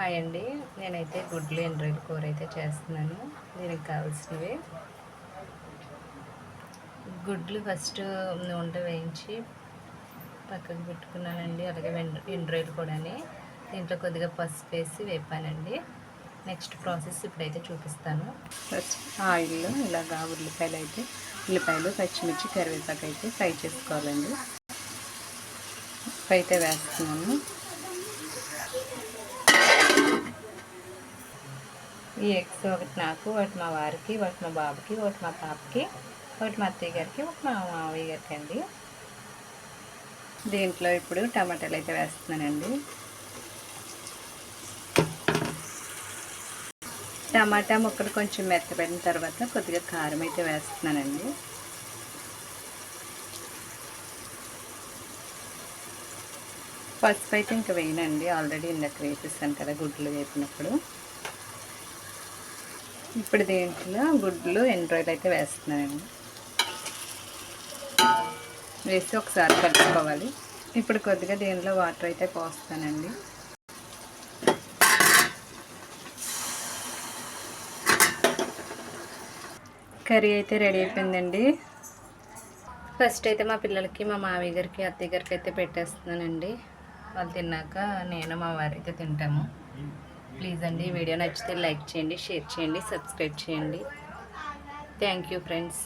Hi అండి. నేనైతే గుడ్లు ఎండ్రాయిడ్ కూర అయితే చేస్తున్నాను. దీనికి కావాల్సినవి. గుడ్లు ఫస్ట్ నూనె వేయించి పక్కకు పెట్టుకున్నానండి. అలాగే ఎండ్రాయిడ్ కూడా దీంట్లో కొద్దిగా పసుపు వేసి వేపానండి. నెక్స్ట్ ప్రాసెస్ ఇప్పుడైతే చూపిస్తాను. ఫస్ట్ ఆయిల్లో ఇలాగా ఉల్లిపాయలు అయితే ఉల్లిపాయలు పచ్చిమిర్చి కరివేపాకు అయితే ఫ్రై చేసుకోవాలండి. అయితే వేస్తున్నాను. ఈ ఎగ్స్ ఒకటి నాకు ఒకటి మా వారికి ఒకటి మా బాబుకి ఒకటి మా పాపకి ఒకటి మా అత్తయ్య గారికి ఒకటి మా మావయ్య గారికి అండి. దీంట్లో ఇప్పుడు టమాటాలు అయితే వేస్తున్నానండి. టమాటా ముక్కలు కొంచెం మెత్తబడిన తర్వాత కొద్దిగా కారం అయితే వేస్తున్నానండి. పసుపు అయితే ఇంకా వేయనండి. ఆల్రెడీ ఇందాక వేపిస్తాను కదా గుడ్లు వేపినప్పుడు. ఇప్పుడు దీంట్లో గుడ్లు ఎండ్రాయిల్ అయితే వేస్తున్నానండి. వేసి ఒకసారి కలుపుకోవాలి. ఇప్పుడు కొద్దిగా దీనిలో వాటర్ అయితే పోస్తానండి. కర్రీ అయితే రెడీ అయిపోయిందండి. ఫస్ట్ అయితే మా పిల్లలకి మా మావయ్య గారికి అత్తయ్య గారికి అయితే పెట్టేస్తున్నానండి. వాళ్ళు తిన్నాక నేను మా వారి అయితే తింటాము. ప్లీజ్ అండి వీడియో నచ్చితే లైక్ చేయండి షేర్ చేయండి సబ్స్క్రైబ్ చేయండి. Thank you friends